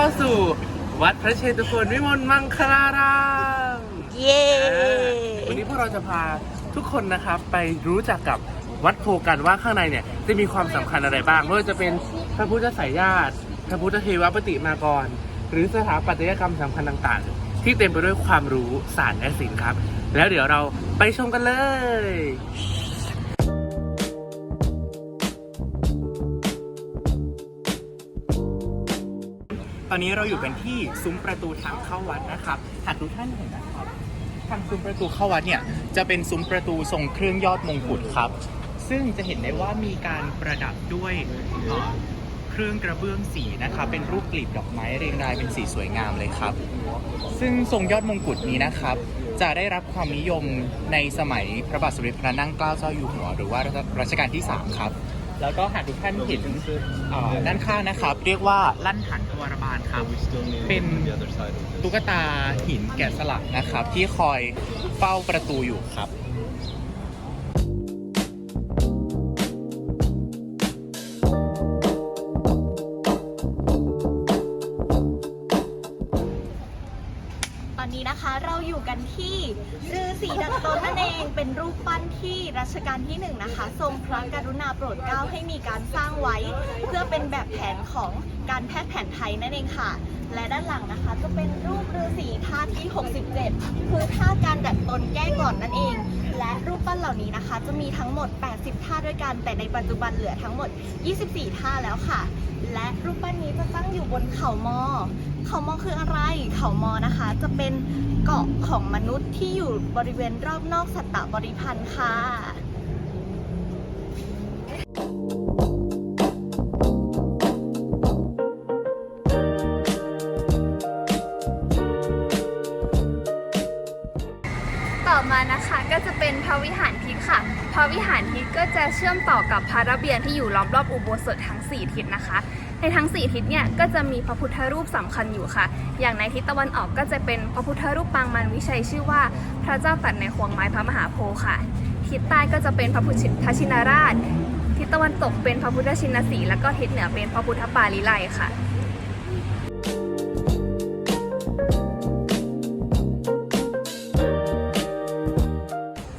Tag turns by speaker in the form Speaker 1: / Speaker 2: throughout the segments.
Speaker 1: เข้าสู่วัดพระเชตุพนวิมลมังคลาราม
Speaker 2: เย้
Speaker 1: วันนี้พวกเราจะพาทุกคนนะครับไปรู้จักกับวัดโพกันว่าข้างในเนี่ยจะมีความสำคัญอะไรบ้างไม่ว่าจะเป็นพระพุทธสายญาติพระพุทธเทวปฏิมากร หรือสถาปัตยกรรมสำคัญต่างๆ ที่เต็มไปด้วยความรู้ศาสตร์และศิลป์ครับ แล้วเดี๋ยวเราไปชมกันเลย
Speaker 3: ตอนนี้เราอยู่กันที่ซุ้มประตูทางเข้าวัดนะครับ หากทุกท่านเห็นนะครับ ทางซุ้มประตูเข้าวัดเนี่ยจะเป็นซุ้มประตูทรงเครื่องยอดมงกุฎครับ ซึ่งจะเห็นได้ว่ามีการประดับด้วยเอ่อเครื่องกระเบื้องสีนะครับ เป็นรูปกลีบดอกไม้เรียงรายเป็นสีสวยงามเลยครับ ซึ่งทรงยอดมงกุฎนี้นะครับ จะได้รับความนิยมในสมัยพระบาทสมเด็จพระนั่งเกล้าเจ้าอยู่หัว หรือว่ารัชกาลที่ 3 ครับ แล้วก็หากทุกท่านเห็นเอ่อด้านข้างนะครับ เรียกว่าลั่นหันทวารบาลครับ เป็นตุ๊กตาหินแกะสลักนะครับ ที่คอยเฝ้าประตูอยู่ครับ
Speaker 2: นี้นะคะ เราอยู่กันที่ฤาษีดัดตนนั่นเองเป็นรูปปั้นที่รัชกาลที่หนึ่งนะคะ ทรงพระกรุณาโปรดเกล้าให้มีการสร้างไว้ เพื่อเป็นแบบแผนของการแพทย์แผนไทยนั่นเองค่ะ และด้านหลังนะคะก็เป็นรูปฤาษีท่าที่ 67 คือท่าการดัดตนแก้ก่อนนั่นเอง และรูปปั้นเหล่านี้นะคะ จะมีทั้งหมด 80 ท่าด้วยกันแต่ในปัจจุบันเหลือทั้งหมด 24 ท่าแล้วค่ะ และรูปปั้นนี้จะตั้งอยู่บนเขามอ เขามอคืออะไร เขามอนะคะ จะเป็นเกาะของมนุษย์ที่อยู่บริเวณรอบนอกสัตตบริพันธ์ค่ะ
Speaker 4: ต่อมานะคะก็จะเป็นพระวิหารทิศค่ะ พระวิหารทิศก็จะเชื่อมต่อกับพระระเบียงที่อยู่ล้อมรอบอุโบสถทั้ง 4 ทิศนะคะ ในทั้ง 4 ทิศเนี่ยก็จะมีพระพุทธรูปสำคัญอยู่ค่ะ อย่างในทิศตะวันออกก็จะเป็นพระพุทธรูปปางมันวิชัยชื่อว่า พระเจ้าตัดในควงไม้พระมหาโพธิ์ค่ะ ทิศใต้ก็จะเป็นพระพุทธชินราช ทิศตะวันตกเป็นพระพุทธชินสีห์แล้วก็ทิศเหนือเป็นพระพุทธปาลิไลยค่ะ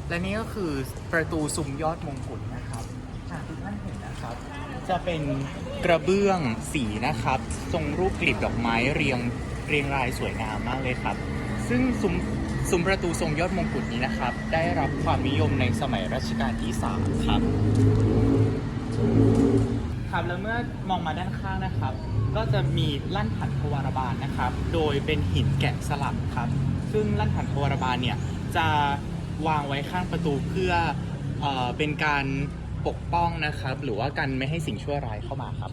Speaker 3: และนี่ก็คือประตูซุ้มยอดมงกุฎนะครับหากทุกท่านเห็นนะครับ จะเป็น กระเบื้องสีนะครับ ทรงรูปกลีบดอกไม้เรียงเรียงรายสวยงามมากเลยครับ ซึ่งซุ้มซุ้มประตูทรงยอดมงกุฎนี้นะครับ ได้รับความนิยมในสมัยรัชกาลที่สามครับครับแล้วเมื่อมองมาด้านข้างนะครับ ก็จะมีลั่นหันทวารบาลนะครับ โดยเป็นหินแกะสลักครับ ซึ่งลั่นหันทวารบาลเนี่ยจะวางไว้ข้างประตูเพื่อเออเป็นการ ปกป้องนะครับ หรือว่ากันไม่ให้สิ่งชั่วร้ายเข้ามาครับ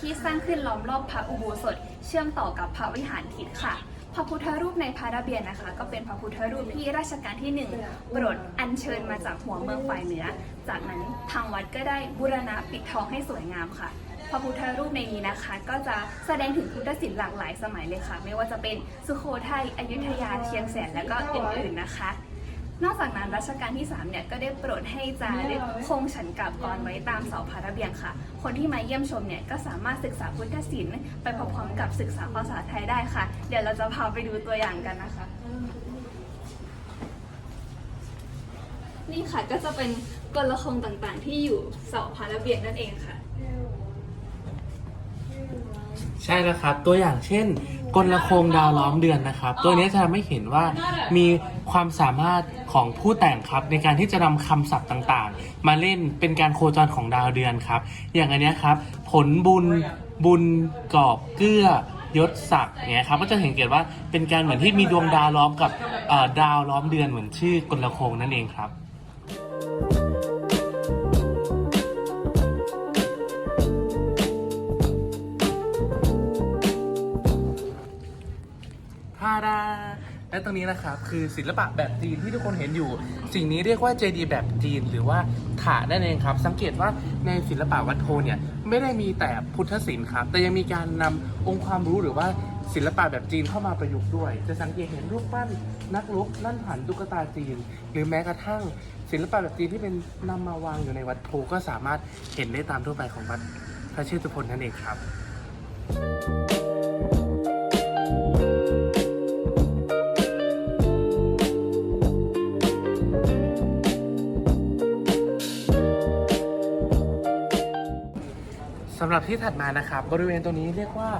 Speaker 4: ที่สร้างขึ้นล้อมรอบพระอุโบสถ เชื่อมต่อกับพระวิหารทิศค่ะ พระพุทธรูปในพระระเบียงนะคะ ก็เป็นพระพุทธรูปที่ราชการที่หนึ่งโปรดอัญเชิญมาจากหัวเมืองฝ่ายเหนือ จากนั้นทางวัดก็ได้บูรณะปิดทองให้สวยงามค่ะ พระพุทธรูปในนี้นะคะ ก็จะแสดงถึงพุทธศิลป์หลากหลายสมัยเลยค่ะ ไม่ว่าจะเป็นสุโขทัยอยุธยาเชียงแสนและก็อื่นๆนะคะ นอกจากนั้นรัชกาลที่3เนี่ยก็ได้โปรดให้จารึกคงฉันกลับกรไว้ตามเสาพระระเบียงค่ะ คนที่มาเยี่ยมชมเนี่ยก็สามารถศึกษาพุทธศิลป์ไปพร้อมๆกับศึกษาภาษาไทยได้ค่ะ เดี๋ยวเราจะพาไปดูตัวอย่างกันนะคะ นี่ค่ะก็จะเป็นกลโคงต่างๆ ที่อยู่เสาพระระเบียงนั่นเองค่ะ
Speaker 1: ใช่แล้วครับตัวอย่างเช่น กลโคงดาวล้อมเดือนนะครับ ตัวนี้จะทำให้เห็นว่ามีความสามารถของผู้แต่งครับในการที่จะนำคำศัพท์ต่างๆ มาเล่นเป็นการโคจรของดาวเดือนครับ อย่างอันนี้ครับ ผลบุญบุญกอบเกื้อยศศักดิ์เนี่ยครับก็จะเห็นเกิดว่าเป็นการเหมือนที่มีดวงดาวล้อมกับดาวล้อมเดือนเหมือนชื่อกลโคงนั่นเองครับ ดาและตรงนี้นะครับคือศิลปะแบบจีนที่ทุกคนเห็นอยู่ สิ่งนี้เรียกว่าเจดีแบบจีนหรือว่าถานั่นเองครับ สังเกตว่าในศิลปะวัดโทเนี่ยไม่ได้มีแต่พุทธศิลป์ครับ แต่ยังมีการนำองค์ความรู้หรือว่าศิลปะแบบจีนเข้ามาประยุกต์ด้วย จะสังเกตเห็นรูปปั้นนักรบนั่นหันตุ๊กตาจีน หรือแม้กระทั่งศิลปะแบบจีนที่เป็นนำมาวางอยู่ในวัดโพก็สามารถเห็นได้ตามทั่วไปของวัดพระเชตุพนนั่นเองครับ สำหรับที่ถัดมานะครับบริเวณตรงนี้เรียกว่า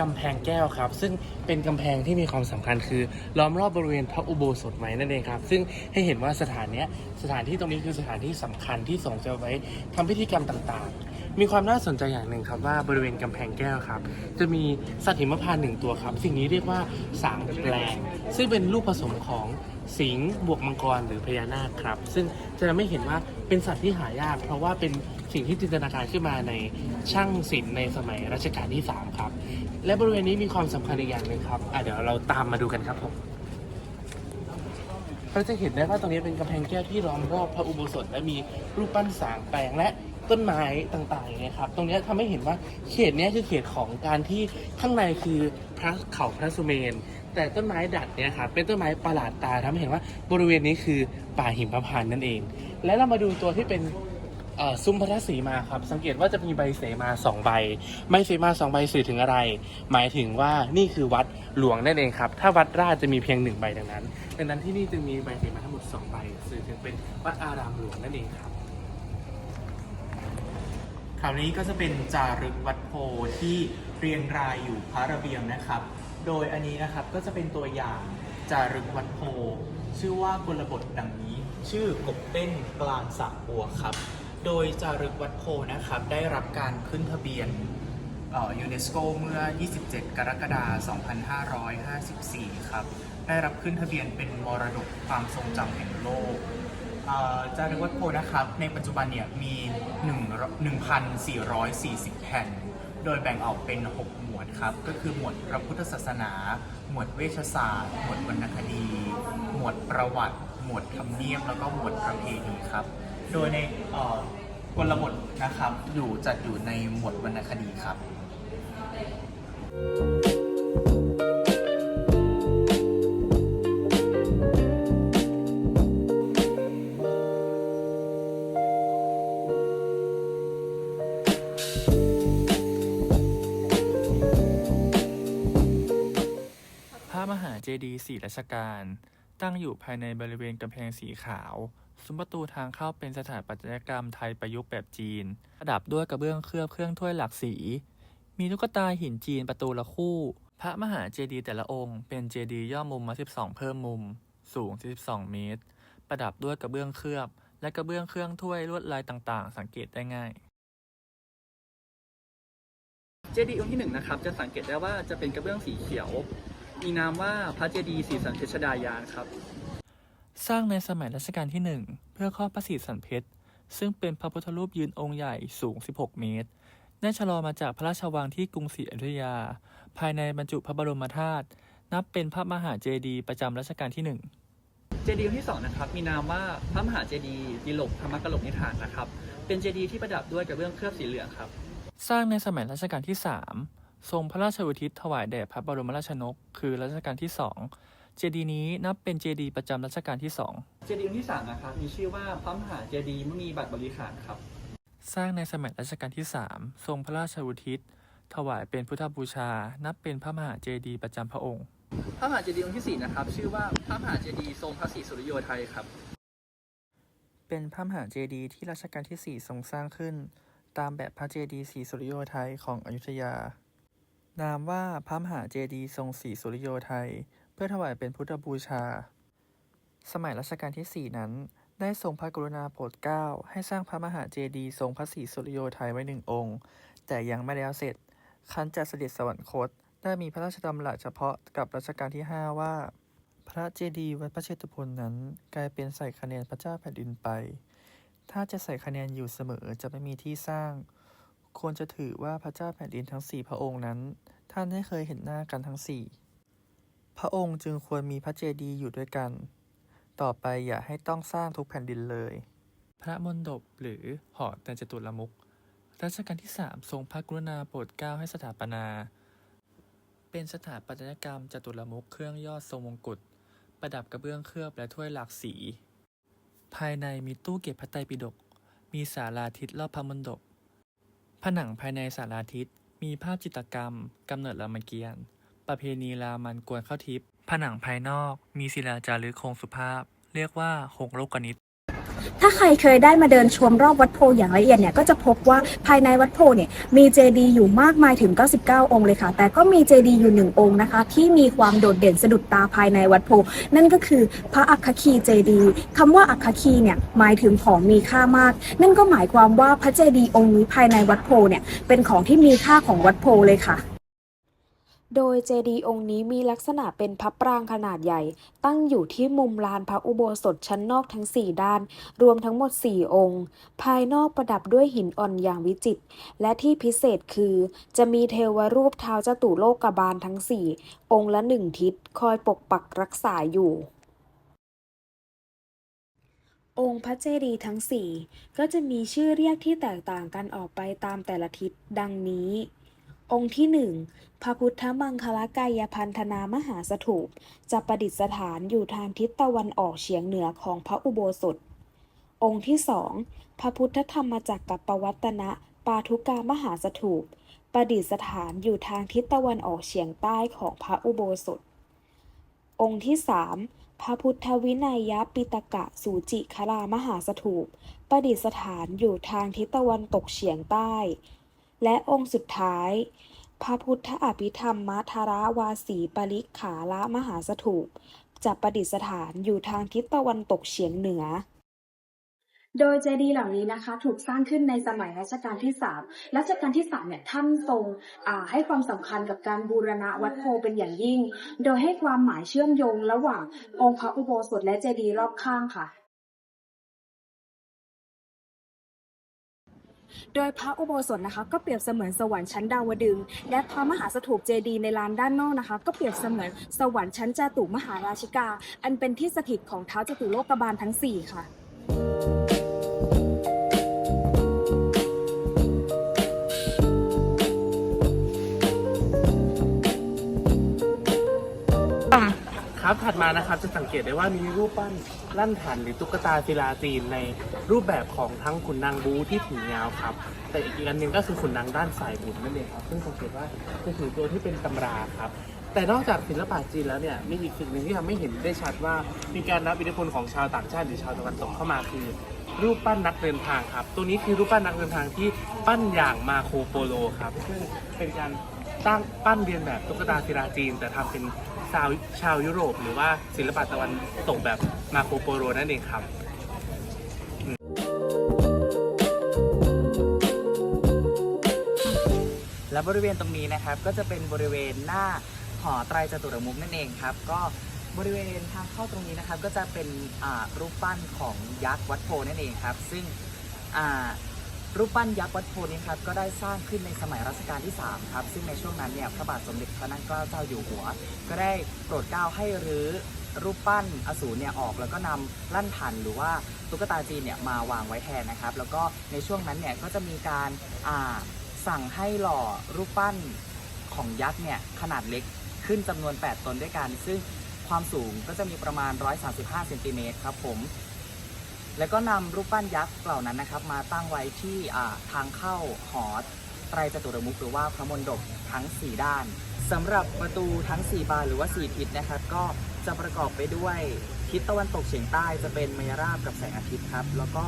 Speaker 1: กำแพงแก้วครับ ซึ่งเป็นกำแพงที่มีความสำคัญคือล้อมรอบบริเวณพระอุโบสถไว้นั่นเองครับ ซึ่งให้เห็นว่าสถานเนี้ยสถานที่ตรงนี้คือสถานที่สำคัญที่ส่งจะไว้ทำพิธีกรรมต่างๆ มีความน่าสนใจอย่างหนึ่งครับว่าบริเวณกำแพงแก้วครับ จะมีสัตว์หิมพานต์หนึ่งตัวครับ สิ่งนี้เรียกว่าสางแปลง ซึ่งเป็นลูกผสมของสิงห์บวกมังกรหรือพญานาคครับ ซึ่งจะทำให้เห็นว่าเป็นสัตว์ที่หายาก เพราะว่าเป็น สิ่งที่จินตนาการขึ้นมาในช่างศิลป์ในสมัยรัชกาลที่ 3 ครับ และบริเวณนี้มีความสำคัญอีกอย่างหนึ่งครับอะเดี๋ยวเราตามมาดูกันครับผมเราจะเห็นได้ว่าตรงนี้เป็นกำแพงแก้วที่ล้อมรอบพระอุโบสถและมีรูปปั้นสางแปลงและต้นไม้ต่างๆอย่างเงี้ยครับ ตรงนี้ยทำให้เห็นว่าเขตนี้คือเขตของการที่ข้างในคือพระเขาพระสุเมน แต่ต้นไม้ดัดเนี่ยครับเป็นต้นไม้ประหลาดตาทำให้เห็นว่าบริเวณนี้คือป่าหิมพานต์นั่นเอง และเรามาดูตัวที่เป็น ซุ้มพระศรีมาครับ สังเกตว่าจะมีใบเสมาสองใบ ใบเสมาสองใบสื่อถึงอะไร หมายถึงว่านี่คือวัดหลวงนั่นเองครับ ถ้าวัดราชจะมีเพียงหนึ่งใบดังนั้น ดังนั้นที่นี่จึงมีใบเสมาทั้งหมดสองใบ สื่อถึงเป็นวัดอารามหลวงนั่นเองครับ
Speaker 3: คราวนี้ก็จะเป็นจารึกวัดโพที่เรียงรายอยู่พระระเบียงนะครับ โดยอันนี้นะครับก็จะเป็นตัวอย่างจารึกวัดโพชื่อว่ากลบทดังนี้ ชื่อกบเต้นกลางสระบัวครับ โดยจารึกวัดโพนะครับ ได้รับการขึ้นทะเบียนยูเนสโกเมื่อ 27 กรกฎาคม 2554 ครับ ได้รับขึ้นทะเบียนเป็นมรดกความทรงจำแห่งโลกจารึกวัดโพนะครับ ในปัจจุบันเนี่ยมี 1,440 แผ่น โดยแบ่งออกเป็น 6 หมวดครับ ก็คือหมวดพระพุทธศาสนา หมวดเวชศาสตร์ หมวดวรรณคดี หมวดประวัติ หมวดธรรมเนียม แล้วก็หมวดประเพณีครับ โดยในกลบทนะครับอยู่จัดอยู่ในหมวดวรรณคดีครับ
Speaker 5: พระมหาเจดีย์สี่รัชกาลตั้งอยู่ภายในบริเวณกำแพงสีขาว ซุ้มประตูทางเข้าเป็นสถาปัตยกรรมไทยประยุกต์แบบจีน ประดับด้วยกระเบื้องเคลือบเครื่องถ้วยหลากสี มีตุ๊กตาหินจีนประตูละคู่ พระมหาเจดีย์แต่ละองค์เป็นเจดีย์ย่อมุมมา 12 เพิ่มมุม สูง 42 เมตร ประดับด้วยกระเบื้องเคลือบ และกระเบื้องเครื่องถ้วยลวดลายต่างๆ สังเกตได้ง่าย
Speaker 6: เจดีย์องค์ที่หนึ่งนะครับจะสังเกตได้ว่าจะเป็นกระเบื้องสีเขียว มีนามว่าพระเจดีย์ศรีสันเพชดายานครับ
Speaker 5: สร้างในสมัยรัชกาลที่หนึ่งเพื่อครอบพระศรีสันเพชร ซึ่งเป็นพระพุทธรูปยืนองค์ใหญ่สูง 16 เมตร ได้ชะลอมาจากพระราชวังที่กรุงศรีอยุธยา ภายในบรรจุพระบรมธาตุ นับเป็นพระมหาเจดีย์ประจำรัชกาลที่หนึ่ง
Speaker 6: เจดีย์องค์ที่สองนะครับมีนามว่าพระมหาเจดีย์ดิลกธรรมกลกนิทานนะครับ เป็นเจดีย์ที่ประดับด้วยกระเบื้องเคลือบสีเหลืองครับ
Speaker 5: สร้างในสมัยรัชกาลที่ 3 ทรงพระราชอุทิศถวายแด่พระบรมราชนก คือรัชกาลที่ 2 เจดีย์นี้นับเป็นเจดีย์ประจำรัชกาลที่ 2
Speaker 6: เจดีย์องค์ที่สามนะครับมีชื่อว่าพระมหาเจดีย์มุนีบัตรบริขารครับ
Speaker 5: สร้างในสมัยรัชกาลที่ 3 ทรงพระราชอุทิศ ถวายเป็นพุทธบูชา นับเป็นพระมหาเจดีย์ประจำพระองค์
Speaker 6: พระมหาเจดีย์องค์ที่สี่นะครับ ชื่อว่าพระมหาเจดีย์ทรงพระศรีสุริโยไทยครับ
Speaker 5: เป็นพระมหาเจดีย์ที่รัชกาลที่ 4 ทรงสร้างขึ้น ตามแบบพระเจดีย์ศรีสุริโยไทยของอยุธยา นามว่าพระมหาเจดีย์ทรงศรีสุริโยไทย เพื่อถวายเป็นพุทธบูชา สมัยรัชกาลที่ 4 นั้น ได้ทรงพระกรุณาโปรดเกล้าให้สร้างพระมหาเจดีย์ทรงพระศรีสุริโยไทยไว้หนึ่งองค์ แต่ยังไม่แล้วเสร็จ คันจะเสด็จสวรรคต ได้มีพระราชดำรัสเฉพาะกับรัชกาลที่ 5 ว่า พระเจดีย์วัดพระเชตุพนนั้น กลายเป็นใส่คะแนนพระเจ้าแผ่นดินไป ถ้าจะใส่คะแนนอยู่เสมอจะไม่มีที่สร้าง ควรจะถือว่าพระเจ้าแผ่นดินทั้งสี่พระองค์นั้น ท่านได้เคยเห็นหน้ากันทั้งสี่ พระองค์จึงควรมีพระเจดีย์อยู่ด้วยกัน ต่อไปอย่าให้ต้องสร้างทุกแผ่นดินเลย พระมณฑปหรือหอแต่จตุรมุขรัชกาลที่3ทรงพระกรุณาโปรดเกล้าให้สถาปนา เป็นสถาปัตยกรรมจตุรมุขเครื่องยอดทรงมงกุฎประดับกระเบื้องเคลือบและถ้วยหลากสี ภายในมีตู้เก็บพระไตรปิฎกมีศาลาทิศรอบพระมณฑปผนังภายในศาลาทิศมีภาพจิตรกรรมกำเนิดรามเกียรติ์ ประเพณีรามันกวนเข้าทิพย์ผนังภายนอกมีศิลาจารึกโครงสุภาพ เรียกว่าโครงโลกนิต
Speaker 7: ถ้าใครเคยได้มาเดินชมรอบวัดโพอย่างละเอียดเนี่ยก็จะพบว่าภายในวัดโพเนี่ยมีเจดีย์อยู่มากมายถึง 99 องค์เลยค่ะ แต่ก็มีเจดีย์อยู่หนึ่งองค์นะคะ ที่มีความโดดเด่นสะดุดตาภายในวัดโพ นั่นก็คือพระอัคคีเจดีย์คำว่าอัคคีเนี่ยหมายถึงของมีค่ามาก นั่นก็หมายความว่าพระเจดีย์องค์นี้ภายในวัดโพเนี่ยเป็นของที่มีค่าของวัดโพเลยค่ะ โดยเจดีย์องค์นี้มีลักษณะเป็นพระปรางขนาดใหญ่ ตั้งอยู่ที่มุมลานพระอุโบสถชั้นนอกทั้ง 4 ด้าน รวมทั้งหมด 4 องค์ ภายนอกประดับด้วยหินอ่อนอย่างวิจิตรและที่พิเศษคือ จะมีเทวรูปเท้าจตุโลกบาลทั้ง 4 องค์ละหนึ่งทิศคอยปกปักรักษาอยู่องค์พระเจดีย์ทั้ง4ก็จะมีชื่อเรียกที่แตกต่างกันออกไปตามแต่ละทิศดังนี้ องค์ที่หนึ่งพระพุทธมังคลกายพันธนามหาสถูป จะประดิษฐานอยู่ทางทิศตะวันออกเฉียงเหนือของพระอุโบสถ องค์ที่สองพระพุทธธรรมจักรกับปวัตนะปาทุกามหาสถูป ประดิษฐานอยู่ทางทิศตะวันออกเฉียงใต้ของพระอุโบสถ องค์ที่สามพระพุทธวินัยยปิตกะสูจิครามหาสถูป ประดิษฐานอยู่ทางทิศตะวันตกเฉียงใต้ และองค์สุดท้าย พระพุทธอภิธรรมมัทราวาสีปริขาละมหาสถูปจะประดิษฐานอยู่ทางทิศตะวันตกเฉียงเหนือ โดยเจดีย์เหล่านี้นะคะ ถูกสร้างขึ้นในสมัยรัชกาลที่ 3 รัชกาลที่3เนี่ยท่านทรงให้ความสำคัญกับการบูรณะวัดโพเป็นอย่างยิ่ง โดยให้ความหมายเชื่อมโยงระหว่างองค์พระอุโบสถและเจดีย์รอบข้างค่ะ โดยพระอุโบสถนะคะ ก็เปรียบเสมือนสวรรค์ชั้นดาวดึง และพระมหาสถูปเจดีย์ในลานด้านนอกนะคะ ก็เปรียบเสมือนสวรรค์ชั้นจาตุมหาราชิกา อันเป็นที่สถิตของเท้าจตุโลกบาลทั้ง 4 ค่ะ
Speaker 1: ครับถัดมานะครับจะสังเกตได้ว่ามีรูปปั้นลั่นฐานหรือตุ๊กตาศิลาจีนในรูปแบบของทั้งขุนนางบูที่ถือยาวครับ แต่อีกอันหนึ่งก็คือขุนนางด้านสายบุญนั่นเองครับซึ่งสังเกตว่าจะถือตัวที่เป็นตำราครับ แต่นอกจากศิลปะจีนแล้วเนี่ยมีอีกสิ่งหนึ่งที่ทำให้เห็นได้ชัดว่า มีการรับอิทธิพลของชาวต่างชาติหรือชาวตะวันตกเข้ามาคือรูปปั้นนักเดินทางครับ ตัวนี้คือรูปปั้นนักเดินทางที่ปั้นอย่างมาโคโปโลครับซึ่งเป็นการตั้งปั้นเรียนแบบตุ๊กตาศิลาจีน แต่ทำเป็น ชาวชาวยุโรป หรือว่าศิลปะตะวันตกแบบมาโคโปโลนั่นเองครับ
Speaker 8: และบริเวณตรงนี้นะครับก็จะเป็นบริเวณหน้าหอไตรจตุรมุขนั่นเองครับ ก็บริเวณทางเข้าตรงนี้นะครับ ก็จะเป็นรูปปั้นของยักษ์วัดโพนั่นเองครับ ซึ่ง รูปปั้นยักษ์วัดโพนี้ครับก็ได้สร้างขึ้นในสมัยรัชกาลที่ 3 ครับ ซึ่งในช่วงนั้นเนี่ยพระบาทสมเด็จพระนั่งเกล้าเจ้าอยู่หัว ก็ได้โปรดเกล้าให้รื้อรูปปั้นอสูรเนี่ยออกแล้วก็นำลั่นทันหรือว่าตุ๊กตาจีนเนี่ยมาวางไว้แทนนะครับ แล้วก็ในช่วงนั้นเนี่ยก็จะมีการอ่าสั่งให้หล่อรูปปั้นของยักษ์เนี่ยขนาดเล็กขึ้นจำนวน 8 ตนด้วยกัน ซึ่งความสูงก็จะมีประมาณ 135 เซนติเมตรครับผม แล้วก็นำรูปปั้นยักษ์เหล่านั้นนะครับ มาตั้งไว้ที่อ่าทางเข้าหอไตรจตุรมุขหรือว่าพระมณฑปทั้ง 4 ด้านสำหรับประตูทั้ง 4 บานหรือว่า 4 ทิศนะครับ ก็จะประกอบไปด้วยทิศตะวันตกเฉียงใต้จะเป็นมยราบกับแสงอาทิตย์ครับ แล้วก็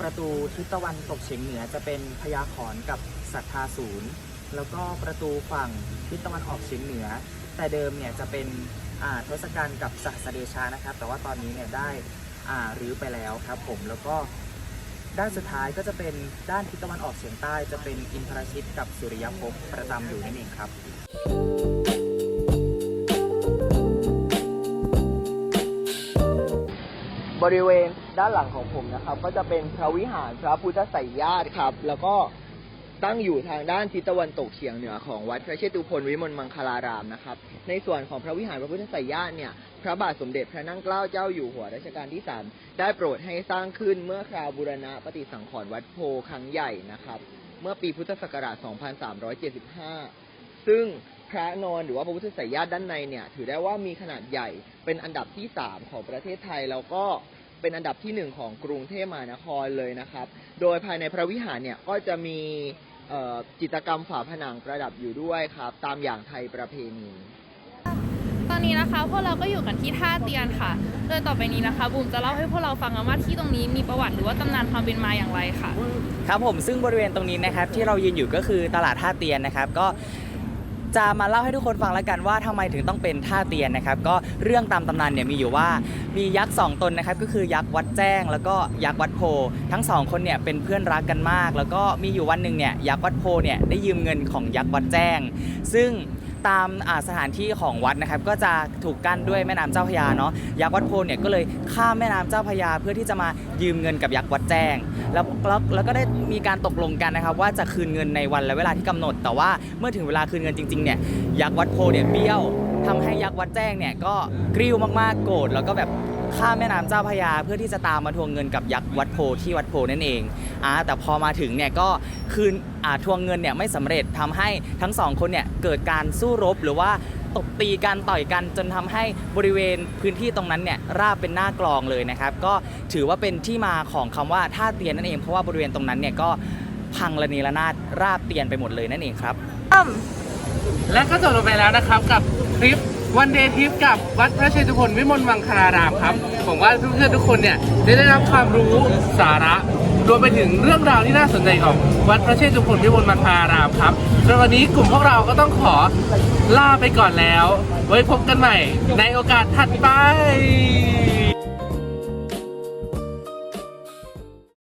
Speaker 8: ประตูทิศตะวันตกเฉียงเหนือจะเป็นพญาขอนกับศรัทธาศูนย์ แล้วก็ประตูฝั่งทิศตะวันออกเฉียงเหนือ แต่เดิมเนี่ยจะเป็นทศกัณฐ์กับสัสเดชานะครับ แต่ว่าตอนนี้เนี่ยได้ รื้อไปแล้วครับผมแล้วก็ด้านสุดท้ายก็จะเป็นด้านทิศตะวันออกเฉียงใต้จะเป็นอินทรชิตกับสุริยภพประจำอยู่นั่นเองครับ
Speaker 9: บริเวณด้านหลังของผมนะครับ ก็จะเป็นพระวิหารพระพุทธไสยญาติครับ แล้วก็ ตั้งอยู่ทางด้านทิศตะวันตกเฉียงเหนือของวัดพระเชตุพนวิมลมังคลารามนะครับ ในส่วนของพระวิหารพระพุทธไสยญาติเนี่ย พระบาทสมเด็จพระนั่งเกล้าเจ้าอยู่หัวรัชกาลที่3ได้โปรดให้สร้างขึ้นเมื่อคราวบูรณะปฏิสังขรณ์วัดโพครั้งใหญ่นะครับ เมื่อปีพุทธศักราช 2375 ซึ่งพระนอนหรือว่าพระพุทธไสยญาติด้านในเนี่ย ถือได้ว่ามีขนาดใหญ่เป็นอันดับที่3ของประเทศไทยแล้วก็เป็นอันดับที่1ของกรุงเทพมหานครเลยนะครับ โดยภายในพระวิหารเนี่ยก็จะมี จิตรกรรมฝาผนังประดับอยู่ด้วยครับ ตามอย่างไทยประเพณี
Speaker 10: ตอนนี้นะคะพวกเราก็อยู่กันที่ท่าเตียนค่ะ โดยต่อไปนี้นะคะบูมจะเล่าให้พวกเราฟังกันว่าที่ตรงนี้มีประวัติหรือว่าตำนานความเป็นมาอย่างไรค่ะ
Speaker 8: ครับผมซึ่งบริเวณตรงนี้นะครับที่เรายืนอยู่ก็คือตลาดท่าเตียนนะครับก็ จะมาเล่าให้ทุกคนฟังแล้วกันว่าทำไมถึงต้องเป็นท่าเตียนนะครับ ก็เรื่องตามตำนานเนี่ยมีอยู่ว่ามียักษ์สองตนนะครับก็คือยักษ์วัดแจ้ง แล้วก็ยักษ์วัดโพ ทั้งสองคนเนี่ยเป็นเพื่อนรักกันมาก แล้วก็มีอยู่วันหนึ่งเนี่ยยักษ์วัดโพเนี่ยได้ยืมเงินของยักษ์วัดแจ้ง ซึ่ง ตามสถานที่ของวัดนะครับก็จะถูกกั้นด้วยแม่น้ำเจ้าพยาเนาะยักษ์วัดโพเนี่ยก็เลยข้ามแม่น้ำเจ้าพยาเพื่อที่จะมายืมเงินกับยักษ์วัดแจ้ง แล้วแล้วแล้วก็ได้มีการตกลงกันนะครับว่าจะคืนเงินในวันและเวลาที่กำหนด แต่ว่าเมื่อถึงเวลาคืนเงินจริงๆเนี่ยยักษ์วัดโพเนี่ยเบี้ยวทำให้ยักษ์วัดแจ้งเนี่ยก็กริ้วมากๆโกรธแล้วก็แบบ ข้ามแม่น้ำเจ้าพระยาเพื่อที่จะตามมาทวงเงินกับยักษ์วัดโพที่วัดโพนั่นเองอ่าแต่พอมาถึงเนี่ยก็คืนอ่าทวงเงินเนี่ยไม่สำเร็จทำให้ทั้งสองคนเนี่ยเกิดการสู้รบหรือว่าตบตีกันต่อยกันจนทำให้บริเวณพื้นที่ตรงนั้นเนี่ยราบเป็นหน้ากลองเลยนะครับ ก็ถือว่าเป็นที่มาของคำว่าท่าเตียนนั่นเองเพราะว่าบริเวณตรงนั้นเนี่ยก็พังระเนระนาดราบเตียนไปหมดเลยนั่นเองครับ
Speaker 1: และก็จบลงไปแล้วนะครับกับทริป วันเดย์ทิปกับวัดพระเชตุพนวิมลมังคารามครับผมว่าเพื่อนๆทุกคนเนี่ยได้ได้รับความรู้สาระรวมไปถึงเรื่องราวที่น่าสนใจของวัดพระเชตุพนวิมลมังคารามครับสำหรับวันนี้กลุ่มพวกเราก็ต้องขอลาไปก่อนแล้ว ไว้พบกันใหม่ในโอกาสถัดไป